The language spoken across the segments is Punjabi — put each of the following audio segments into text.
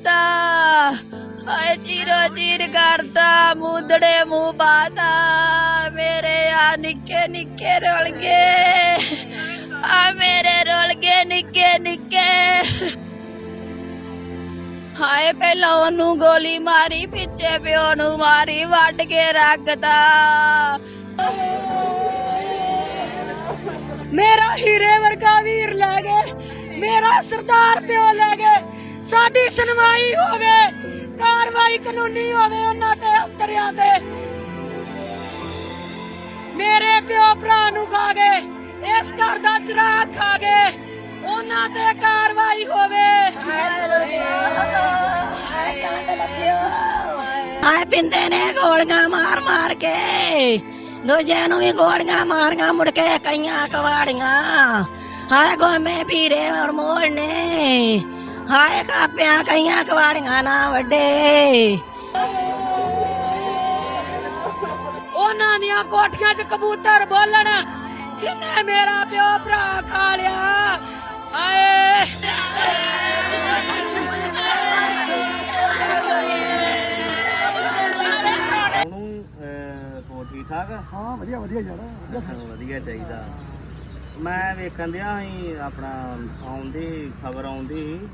ਲੱਗਦਾ ਹਾਏ ਚੀਰੋ ਚੀਰ ਕਰਦਾ, ਮੁੰਦੜੇ ਮੂੰਹ ਬਾਤਾ ਮੇਰੇ ਆ ਨਿੱਕੇ ਨਿੱਕੇ ਰੁਲ ਗਏ ਆ ਮੇਰੇ ਰੁਲ ਗਏ ਨਿੱਕੇ ਨਿੱਕੇ। ਹਾਏ ਪਹਿਲਾਂ ਉਹਨੂੰ ਗੋਲੀ ਮਾਰੀ, ਪਿੱਛੇ ਪਿਓ ਨੂੰ ਮਾਰੀ, ਵੱਢ ਕੇ ਰੱਖਦਾ। ਮੇਰਾ ਹੀਰੇ ਵਰਗਾ ਵੀਰ ਲੈ ਗਏ, ਮੇਰਾ ਸਰਦਾਰ ਪਿਓ ਲੈ ਗਏ। ਸਾਡੀ ਸੁਣਵਾਈ ਹੋਵੇ, ਕਾਰਵਾਈ ਕਾਨੂੰਨੀ ਹੋਵੇ ਉਹਨਾਂ ਤੇ ਉਤਰਿਆਂ ਤੇ। ਮੇਰੇ ਪਿਓ ਭਰਾ ਨੂੰ ਖਾ ਗਏ ਇਸ ਘਰ ਦਾ ਚਿਰਾਗ ਖਾ ਗਏ ਉਹਨਾਂ ਤੇ ਕਾਰਵਾਈ ਹੋਵੇ। ਹਾਏ ਪਿੰਦੇ ਨੇ ਗੋਲੀਆਂ ਮਾਰ ਮਾਰ ਕੇ। ਦੂਜਿਆਂ ਨੂੰ ਵੀ ਗੋਲੀਆਂ ਮਾਰੀਆਂ, ਮੁੜ ਕੇ ਕਈਆਂ ਕਵਾੜੀਆਂ। ਹਾਏ ਗੋਮੇ ਪੀਰੇ ਔਰ ਨੇ ਹਾਏ ਕਾਪਿਆਂ ਕਈਆਂ ਕਵਾੜੀਆਂ ਨਾ ਵੱਡੇ। ਉਹਨਾਂ ਦੀਆਂ ਕੋਠੀਆਂ 'ਚ ਕਬੂਤਰ ਬੋਲਣ ਜਿੰਨੇ ਮੇਰਾ ਪਿਓ ਭਰਾ ਖਾ ਲਿਆ। ਆਏ ਉਹਨੂੰ ਅਹ, ਹੋਰ ਠੀਕ ਠਾਕ? ਹਾਂ ਵਧੀਆ ਵਧੀਆ ਯਾਰ। ਵਧੀਆ ਚਾਹੀਦਾ। ਮੈਂ ਵੇਖਣ ਦਿਆ ਸੀ ਆਪਣਾ ਆਉਂਦੀ ਖਬਰ ਆਉਂਦੀ ਸੀ।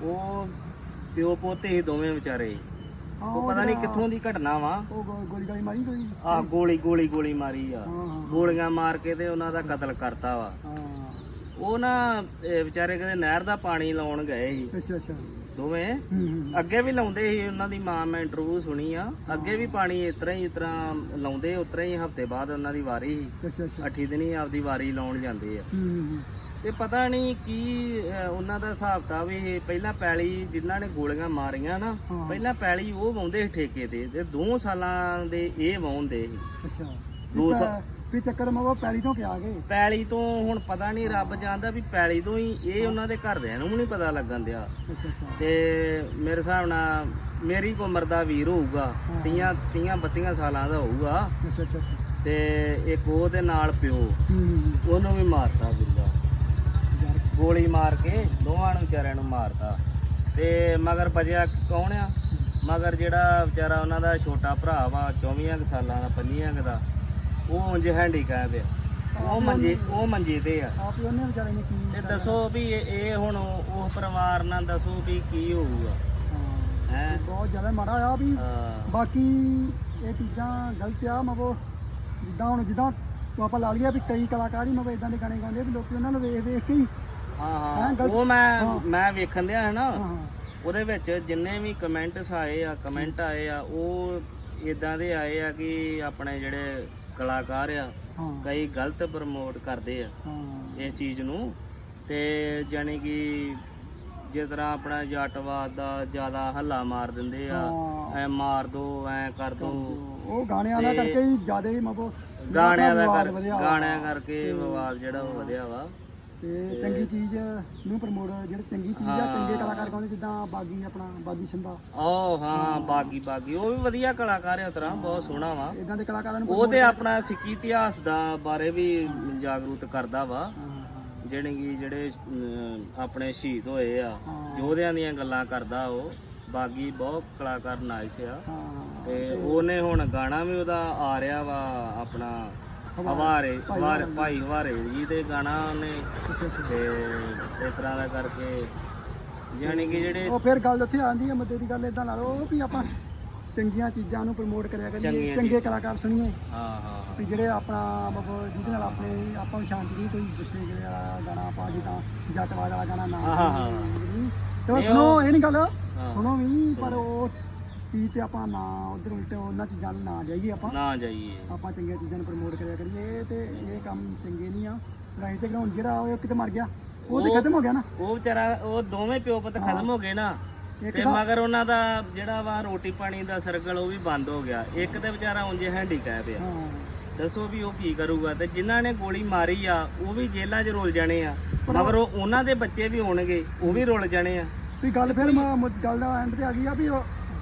ਉਹ ਪਿਓ ਪੋਤੇ ਸੀ ਦੋਵੇਂ ਵਿਚਾਰੇ। ਉਹ ਪਤਾ ਨਹੀਂ ਕਿੱਥੋਂ ਦੀ ਘਟਨਾ ਵਾ। ਉਹ ਗੋਲੀ ਗਾਲੀ ਮਾਰੀ ਕੋਈ? ਆ ਗੋਲੀ ਗੋਲੀ ਗੋਲੀ ਮਾਰੀ ਆ। ਹਾਂ ਗੋਲੀਆਂ ਮਾਰ ਕੇ ਤੇ ਉਹਨਾਂ ਦਾ ਕਤਲ ਕਰਤਾ ਵਾ। ਹਾਂ। ਉਹ ਨਾ ਇਹ ਵਿਚਾਰੇ ਕਿਤੇ ਨਹਿਰ ਦਾ ਪਾਣੀ ਲਾਉਣ ਗਏ ਸੀ। ਅੱਛਾ ਅੱਛਾ। ਦੋਵੇਂ? ਹੂੰ ਅੱਗੇ ਵੀ ਲਾਉਂਦੇ ਸੀ ਉਹਨਾਂ ਦੀ ਮਾਂ ਮੈਂ ਇੰਟਰਵਿਊ ਸੁਣੀ ਆ। ਅੱਗੇ ਵੀ ਪਾਣੀ ਇਸ ਤਰ੍ਹਾਂ ਹੀ ਇਸ ਤਰ੍ਹਾਂ ਲਾਉਂਦੇ ਉਤਰਾ ਹੀ ਹਫ਼ਤੇ ਬਾਅਦ ਉਹਨਾਂ ਦੀ ਵਾਰੀ ਸੀ। ਅੱਛਾ ਅੱਛਾ। ਅੱਠੀ ਦਿਨੀ ਆਪਦੀ ਵਾਰੀ ਲਾਉਣ ਜਾਂਦੇ ਆ। ਹੂੰ ਤੇ ਪਤਾ ਨਹੀਂ ਕੀ ਉਹਨਾਂ ਦਾ ਹਿਸਾਬ ਤਾਂ ਵੀ ਪਹਿਲਾਂ ਪੈਲੀ ਜਿਨ੍ਹਾਂ ਨੇ ਗੋਲੀਆਂ ਮਾਰੀਆਂ ਨਾ ਹਾਂ। ਪਹਿਲਾਂ ਪੈਲੀ ਉਹ ਵਾਉਂਦੇ ਸੀ ਠੇਕੇ ਤੇ ਤੇ 2 ਸਾਲਾਂ ਦੇ ਇਹ ਵਾਉਂਦੇ ਸੀ। ਅੱਛਾ। ਦੋ ਵੀ ਸੌ- ਪੈ- ਵੀ ਚੱਕਰ ਮਗੋ ਪੈਲੀ ਤੋਂ ਕਿ। ਆ ਗਏ ਪੈਲੀ ਤੋਂ ਹੁਣ ਪਤਾ ਨਹੀਂ ਰੱਬ ਜਾਣਦਾ ਵੀ ਪੈਲੀ ਤੋਂ ਹੀ ਇਹ ਉਹਨਾਂ ਦੇ ਘਰਦਿਆਂ ਨੂੰ ਵੀ ਨਹੀਂ ਪਤਾ ਲੱਗਣ ਦਿਆ। ਤੇ ਮੇਰੇ ਹਿਸਾਬ ਨਾਲ ਮੇਰੀ ਕੁ ਉਮਰ ਦਾ ਵੀਰ ਹੋਊਗਾ। ਤੀਆਂ ਤੀਆਂ 32 ਸਾਲਾਂ ਦਾ ਹੋਊਗਾ। ਅੱਛਾ ਅੱਛਾ ਅੱਛਾ। ਤੇ ਇੱਕ ਉਹਦੇ ਨਾਲ ਪਿਓ ਉਹਨੂੰ ਵੀ ਮਾਰਤਾ ਬਿੱਲਾ ਗੋਲੀ ਮਾਰ ਕੇ ਦੋਵਾਂ ਨੂੰ ਵਿਚਾਰਿਆਂ ਨੂੰ ਮਾਰਤਾ। ਤੇ ਮਗਰ ਬਜਿਆ ਕੌਣ ਆ? ਮਗਰ ਜਿਹੜਾ ਵਿਚਾਰਾ ਉਹਨਾਂ ਦਾ ਛੋਟਾ ਭਰਾ ਵਾ 24 ਕੁ ਸਾਲਾਂ ਦਾ 25 ਕੁ ਦਾ ਉਹ ਉਂਝ ਹੈਂਡੀਕੈਪ ਆ। ਉਹ ਮੰਜੇ ਉਹ ਮੰਜੇ ਤੇ ਆ। ਆਪ ਹੀ ਉਹਨੇ ਵਿਚਾਰੇ ਨੇ ਕੀ ਤੇ ਦੱਸੋ ਵੀ ਇਹ ਇਹ ਹੁਣ ਉਹ ਪਰਿਵਾਰ ਨਾਲ ਦੱਸੋ ਵੀ ਕੀ ਹੋਊਗਾ। ਹਾਂ, ਹੈ? ਬਹੁਤ ਜ਼ਿਆਦਾ ਮਾੜਾ ਆ ਵੀ। ਬਾਕੀ ਇਹ ਚੀਜ਼ਾਂ ਗਲਤ ਆ ਮਗੋ ਜਿੱਦਾਂ ਹੁਣ ਜਿੱਦਾਂ ਤੋਂ ਆਪਾਂ ਲਾ ਲਈਏ ਵੀ ਕਈ ਕਲਾਕਾਰ ਹੀ ਮਗੋ ਇਦਾਂ ਦੇ ਗਾਣੇ ਗਾਉਂਦੇ ਆ ਵੀ ਲੋਕੀ ਉਹਨਾਂ ਨੂੰ ਵੇਖ ਵੇਖ ਕੇ ਹੀ ਹਾਂ ਹੈਂ, ਹਾਂ ਗਲਤ- ਉਹ ਮੈਂ ਹਾਂ। ਮੈਂ ਵੇਖਣ ਦਿਆ ਹੈ ਨਾ। ਹਾਂ ਉਹਦੇ ਵਿੱਚ ਜਿੰਨੇ ਵੀ ਕਮੈਂਟਸ ਆਏ ਆ ਕਮੈਂਟ ਆਏ ਆ ਉਹ ਇਦਾਂ ਦੇ ਆਏ ਆ ਕਿ ਆਪਣੇ ਜਿਹੜੇ ਕਲਾਕਾਰ ਆ ਹਾਂ। ਕਈ ਗਲਤ ਪ੍ਰਮੋਟ ਕਰਦੇ ਆ ਹਾਂ। ਇਸ ਚੀਜ਼ ਨੂੰ। ਤੇ ਜਾਨੀ ਕਿ ਜਿਸ ਤਰ੍ਹਾਂ ਆਪਣਾ ਜੱਟਵਾਦ ਦਾ ਜ਼ਿਆਦਾ ਹੱਲਾ ਮਾਰ ਦਿੰਦੇ ਆ। ਐ ਮਾਰ ਦੋ ਐ ਕਰ ਦੋ। ਉਹ ਗਾਣਿਆਂ ਦਾ ਕਰਕੇ ਹੀ ਜ਼ਿਆਦਾ ਹੀ ਮਗੋ ਗਾਣਿਆਂ ਦਾ ਕਰ। ਗਾਣਿਆਂ ਕਰਕੇ ਵਿਵਾਦ ਜਿਹੜਾ ਉਹ ਵਧਿਆ ਵਾ। ਤੇ ਚੰਗੀ ਚੀਜ਼ ਨੂੰ ਪ੍ਰਮੋਟ ਜਿਹੜੀ ਚੰਗੀ ਚੀਜ਼ ਆ। ਚੰਗੇ ਕਲਾਕਾਰ ਗਾਉਂਦੇ ਜਿੱਦਾਂ ਬਾਗੀ ਆਪਣਾ ਬਾਗੀ ਸੰਧਾ ਉਹ ਹਾਂ ਬਾਗੀ ਬਾਗੀ। ਉਹ ਵੀ ਵਧੀਆ ਕਲਾਕਾਰ ਆ ਤਰ੍ਹਾਂ ਬਹੁਤ ਸੋਹਣਾ ਵਾ। ਇਦਾਂ ਦੇ ਕਲਾਕਾਰਾਂ ਨੂੰ ਉਹ ਤੇ ਆਪਣਾ ਸਿੱਖੀ ਇਤਿਹਾਸ ਦਾ ਬਾਰੇ ਵੀ ਜਾਗਰੂਕ ਕਰਦਾ ਵਾ। ਹਾਂ, ਜਿਹੜੇ ਕਿ ਜਿਹੜੇ ਅਮ, ਆਪਣੇ ਸ਼ਹੀਦ ਹੋਏ ਆ। ਯੋਧਿਆਂ ਦੀਆਂ ਗੱਲਾਂ ਕਰਦਾ ਉਹ। ਬਾਗੀ ਬਹੁਤ ਕਲਾਕਾਰ ਨਾਇਸ ਆ। ਤੇ ਉਹਨੇ ਹੁਣ ਗਾਣਾ ਵੀ ਉਹਦਾ ਆ ਰਿਹਾ ਵਾ ਆਪਣਾ ਹਵਾਰੇ ਹਵਾਰੇ ਭਾਈ ਹਵਾਰੇ ਜੀ ਦੇ ਗਾਣਾ ਉਹਨੇ। ਤੇ ਇਸ ਤਰ੍ਹਾਂ ਦਾ ਕਰਕੇ ਯਾਨੀ ਕਿ ਜਿਹੜੇ ਉਹ ਫਿਰ ਗੱਲ ਉੱਥੇ ਆਉਂਦੀ ਹੈ ਮੁੱਦੇ ਦੀ ਗੱਲ ਇਦਾਂ ਲਾ ਲਓ ਵੀ ਆਪਾਂ ਚੰਗੀਆਂ ਚੀਜ਼ਾਂ ਨੂੰ ਪ੍ਰਮੋਟ ਕਰਿਆ ਕਰੀਏ ਚੰਗੇ ਕਲਾਕਾਰ ਸੁਣੀਏ। ਹਾਂ ਹਾਂ ਵੀ ਜਿਹੜੇ ਆਪਣਾ ਮਤਲਬ ਜਿਹਦੇ ਨਾਲ ਆਪਣੇ ਆਪਾਂ ਨੂੰ ਸ਼ਾਂਤੀ ਦੀ ਕੋਈ ਗੁੱਸੇ ਵਾਲਾ ਗਾਣਾ ਆਪਾਂ ਜਿੱਦਾਂ ਜੱਟਵਾਦ ਵਾਲਾ ਗਾਣਾ ਨਾ ਹਾਂ, ਹਾਂ, ਨਹੀਂ, ਸੁਣੋ ਇਹ ਨਹੀਂ ਗੱਲ। ਸੁਣੋ ਵੀ ਪਰ ਉਹ ਚੀਜ਼ ਤੇ ਆਪਾਂ ਨਾ ਉਧਰ ਉਲਟੇ ਉਹਨਾਂ ਚੀਜ਼ਾਂ ਨੂੰ ਨਾ ਜਾਈਏ ਆਪਾਂ। ਨਾ ਜਾਈਏ। ਆਪਾਂ ਚੰਗੀਆਂ ਚੀਜ਼ਾਂ ਨੂੰ ਪ੍ਰਮੋਟ ਕਰਿਆ ਕਰੀਏ ਤੇ ਇਹ ਕੰਮ ਚੰਗੇ ਨਹੀਂ ਆ। ਲੜਾਈ ਤੇ ਗਰਾਉਂਡ ਜਿਹੜਾ ਉਹ ਕਿਤੇ ਮਰ ਗਿਆ ਉਹ ਤੇ ਖਤਮ ਹੋ ਗਿਆ ਨਾ। ਉਹ ਵਿਚਾਰਾ ਉਹ ਦੋਵੇਂ ਪਿਓ ਪੁੱਤ ਖਤਮ ਹੋ ਗਏ ਨਾ। ਤੇ ਮਗਰ ਉਹਨਾਂ ਦਾ ਜਿਹੜਾ ਵਾ ਰੋਟੀ ਪਾਣੀ ਦਾ ਸਰਕਲ ਉਹ ਵੀ ਬੰਦ ਹੋ ਗਿਆ। ਇੱਕ ਤੇ ਵਿਚਾਰਾ ਉਂਝ ਹੈਂਡੀਕੈਪ ਆ। ਦੱਸੋ ਵੀ ਉਹ ਕੀ ਕਰੂਗਾ ਤੇ ਜਿਨ੍ਹਾਂ ਨੇ ਗੋਲੀ ਮਾਰੀ ਆ ਉਹ ਵੀ ਜੇਲ੍ਹਾਂ 'ਚ ਰੁਲ ਜਾਣੇ ਆ। ਮਗਰ ਉਹ ਉਹਨਾਂ ਦੇ ਬੱਚੇ ਵੀ ਹੋਣਗੇ ਉਹ ਵੀ ਰੁਲ ਜਾਣੇ ਆ। ਵੀ ਗੱਲ ਫਿਰ ਗੱਲ ਦਾ ਐਂਡ ਤੇ ਆ ਗਈ ਆ ਵੀ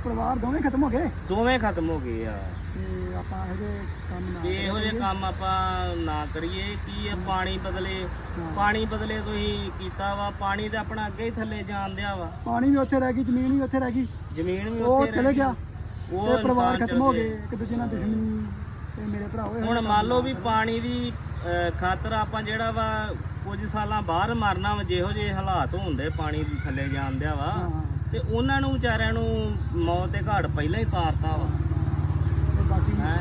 ਪਰਿਵਾਰ ਦੋਵੇਂ ਖਤਮ ਹੋ ਗਏ? ਦੋਵੇਂ ਖਤਮ ਹੋ ਗਏ ਆ। ਤੇ ਆਪਾਂ ਇਹਦੇ ਕੰਮ ਨਾ ਤੇ ਇਹੋ ਜਿਹੇ ਕੰਮ ਆਪਾਂ ਨਾ ਕਰੀਏ ਕੀ ਇਹ ਪਾਣੀ ਬਦਲੇ ਪਾਣੀ ਬਦਲੇ ਤੁਸੀਂ ਕੀਤਾ ਵਾ ਪਾਣੀ ਤੇ ਆਪਣਾ ਅੱਗੇ ਹੀ ਥੱਲੇ ਜਾਣ ਦਿਆ ਵਾ। ਪਾਣੀ ਵੀ ਉੱਥੇ ਰਹਿ ਗਈ ਜ਼ਮੀਨ ਵੀ ਉੱਥੇ ਰਹਿ ਗਈ। ਜ਼ਮੀਨ ਵੀ ਉਹ ਉੱਥੇ ਰਹਿ ਚਲੇ ਗਈ। ਗਿਆ। ਉਹ ਤੇ ਪਰਿਵਾਰ ਇਨਸਾਨ ਖਤਮ ਹੋ ਗਏ। ਗਏ ਇੱਕ ਦੂਜੇ ਨਾਲ ਦੁਸ਼ਮਣੀ ਤੇ ਮੇਰੇ ਭਰਾ ਹੋਏ ਹੁਣ ਮੰਨ ਲਓ ਵੀ ਪਾਣੀ ਦੀ ਅਹ, ਖਾਤਰ ਆਪਾਂ ਜਿਹੜਾ ਵਾ ਕੁਝ ਸਾਲਾਂ ਬਾਹਰ ਮਰਨਾ ਵਾ ਜਿਹੋ ਜਿਹੇ ਹਾਲਾਤ ਹੁੰਦੇ ਪਾਣੀ ਥੱਲੇ ਜਾਣ ਦਿਆ ਵਾ। ਹਾਂ। ਤੇ ਉਹਨਾਂ ਨੂੰ ਵਿਚਾਰਿਆਂ ਨੂੰ ਮੌਤ ਦੇ ਘਾਟ ਪਹਿਲਾਂ ਹੀ ਤਾਰਤਾ ਵਾ। ਤੇ ਬਾਕੀ ਹੈ?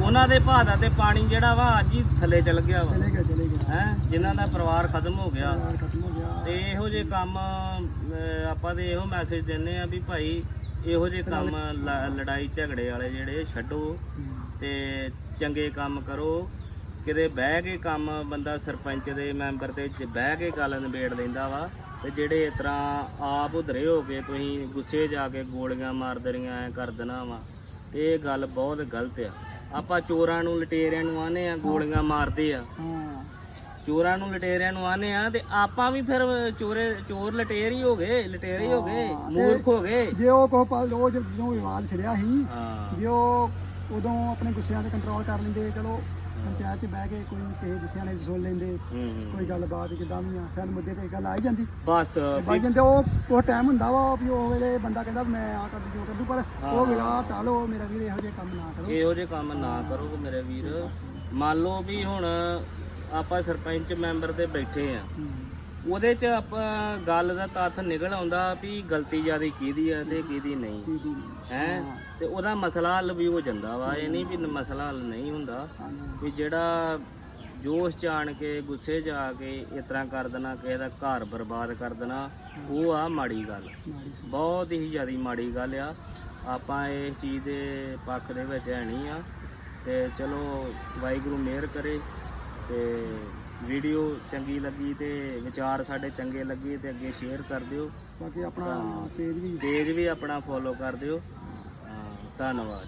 ਉਹਨਾਂ ਦੇ ਭਾਦਾ ਤੇ ਪਾਣੀ ਜਿਹੜਾ ਵਾ ਅੱਜ ਹੀ ਥੱਲੇ ਚਲ ਗਿਆ ਵਾ। ਚਲੇ ਹੈ? ਜਿਨ੍ਹਾਂ ਦਾ ਪਰਿਵਾਰ ਖਤਮ ਹੋ ਗਿਆ। ਪਰਿਵਾਰ ਖਤਮ ਹੋ ਗਿਆ। ਤੇ ਇਹੋ ਜਿਹੇ ਕੰਮ ਅਹ, ਆਪਾਂ ਤੇ ਇਹੋ ਮੈਸੇਜ ਦਿੰਨੇ ਆ ਵੀ ਭਾਈ ਇਹੋ ਜਿਹੇ ਕੰਮ ਲ- ਲੜਾਈ ਝਗੜੇ ਵਾਲੇ ਜਿਹੜੇ ਛੱਡੋ ਹੂੰ। ਤੇ ਚੰਗੇ ਕੰਮ ਕਰੋ। ਕਿਤੇ ਬਹਿ ਕੇ ਕੰਮ ਬੰਦਾ ਸਰਪੰਚ ਦੇ ਮੈਂਬਰ ਦੇ ਚ ਬਹਿ ਕੇ ਗੱਲ ਨਿਬੇੜ ਲੈਂਦਾ ਵਾ। ਤੇ ਜਿਹੜੇ ਇਸ ਤਰ੍ਹਾਂ ਆਪ ਉਧਰੇ ਹੋ ਕੇ ਤੁਸੀਂ ਗੁੱਸੇ ਜਾ ਕੇ ਗੋਲੀਆਂ ਮਾਰ ਦੇਣੀਆਂ ਐ ਕਰ ਦੇਣਾ ਵਾ ਇਹ ਗੱਲ ਬਹੁਤ ਗਲਤ ਆ। ਆਪਾਂ ਚੋਰਾਂ ਨੂੰ ਲਟੇਰਿਆਂ ਨੂੰ ਆਨੇ ਆ ਗੋਲੀਆਂ ਮਾਰਦੇ ਆ। ਚੋਰਾਂ ਨੂੰ ਲਟੇਰਿਆਂ ਨੂੰ ਆਨੇ ਆ ਤੇ ਆਪਾਂ ਵੀ ਫਿਰ ਚੋਰੇ ਚੋਰ ਲਟੇਰ ਹੀ ਹੋ ਗਏ ਲਟੇਰੇ ਹੀ ਹੋ ਗਏ ਮੂਰਖ ਹੋ ਗਏ। ਜੇ ਉਹ ਕੋ ਪਲ ਉਹ ਜਦੋਂ ਵਿਵਾਦ ਛਿੜਿਆ ਸੀ ਜੇ ਉਹ ਉਦੋਂ ਆਪਣੇ ਗੁੱਸਿਆਂ ਤੇ ਕੰਟਰੋਲ ਕਰ ਲੈਂਦੇ ਚਲੋ ਪੰਚਾਇਤ 'ਚ ਬਹਿ ਕੇ ਕੋਈ ਕਿਸੇ ਗੁੱਸਿਆਂ ਨੇ ਸੁਣ ਲੈਂਦੇ ਹੂੰ। ਕੋਈ ਗੱਲਬਾਤ ਜਿੱਦਾਂ ਵੀ ਆ ਸ਼ਾਇਦ ਮੁੱਦੇ ਤੇ ਗੱਲ ਆ ਹੀ ਜਾਂਦੀ। ਬਸ ਬਾਈ ਜਾਂਦੇ ਉਹ ਉਹ ਟਾਈਮ ਹੁੰਦਾ ਵਾ ਵੀ ਉਹ ਵੇਲੇ ਬੰਦਾ ਕਹਿੰਦਾ ਵੀ ਮੈਂ ਆ ਕਰ ਦੂ ਜੋ ਕਰ ਦੂ ਪਰ ਉਹ ਵੇਲਾ ਟਾਲੋ ਮੇਰਾ ਵੀਰ ਇਹੋ ਜਿਹੇ ਕੰਮ ਨਾ ਕਰੋ। ਇਹੋ ਜਿਹੇ ਕੰਮ ਨਾ ਕਰੋ ਮੇਰੇ ਵੀਰ। ਮੰਨ ਲਓ ਵੀ ਹੁਣ ਆਪਾਂ ਸਰਪੰਚ ਮੈਂਬਰ ਤੇ ਬੈਠੇ ਆ। ਹੂੰ। ਉਹਦੇ ਚ ਆਪਾਂ ਗੱਲ ਦਾ ਤੱਥ ਨਿਕਲ ਆਉਂਦਾ ਵੀ ਗਲਤੀ ਜਿਆਦੀ ਕਿਹਦੀ ਆ ਤੇ ਕਿਹਦੀ ਨਹੀਂ। ਜੀ, ਜੀ, ਹੈ? ਤੇ ਉਹਦਾ ਮਸਲਾ ਹੱਲ ਵੀ ਹੋ ਜਾਂਦਾ ਵਾ। ਇਹ ਨਹੀਂ ਵੀ ਮਸਲਾ ਹੱਲ ਨਹੀਂ ਹੁੰਦਾ। ਵੀ ਜਿਹੜਾ ਜੋਸ਼ ਚ ਆਣ ਕੇ ਗੁੱਸੇ 'ਚ ਆ ਕੇ ਇਸ ਤਰ੍ਹਾਂ ਕਰ ਦੇਣਾ ਕਿਸੇ ਦਾ ਘਰ ਬਰਬਾਦ ਕਰ ਦੇਣਾ ਉਹ ਆ ਮਾੜੀ ਗੱਲ। ਬਹੁਤ ਹੀ ਜ਼ਿਆਦਾ ਮਾੜੀ ਗੱਲ ਆ। ਆਪਾਂ ਇਸ ਚੀਜ਼ ਦੇ ਪੱਖ ਦੇ ਵਿੱਚ ਹੈ ਨਹੀਂ ਆ। ਤੇ ਚਲੋ ਵਾਹਿਗੁਰੂ ਮਿਹਰ ਕਰੇ ਤੇ ਵੀਡੀਓ ਚੰਗੀ ਲੱਗੀ ਤੇ ਵਿਚਾਰ ਸਾਡੇ ਚੰਗੇ ਲੱਗੇ ਤੇ ਅੱਗੇ ਸ਼ੇਅਰ ਕਰ ਦਿਓ। ਬਾਕੀ ਆਪਣਾ ਪੇਜ ਵੀ ਪੇਜ ਵੀ ਆਪਣਾ ਫੋਲੋ ਕਰ ਦਿਓ। ਧੰਨਵਾਦ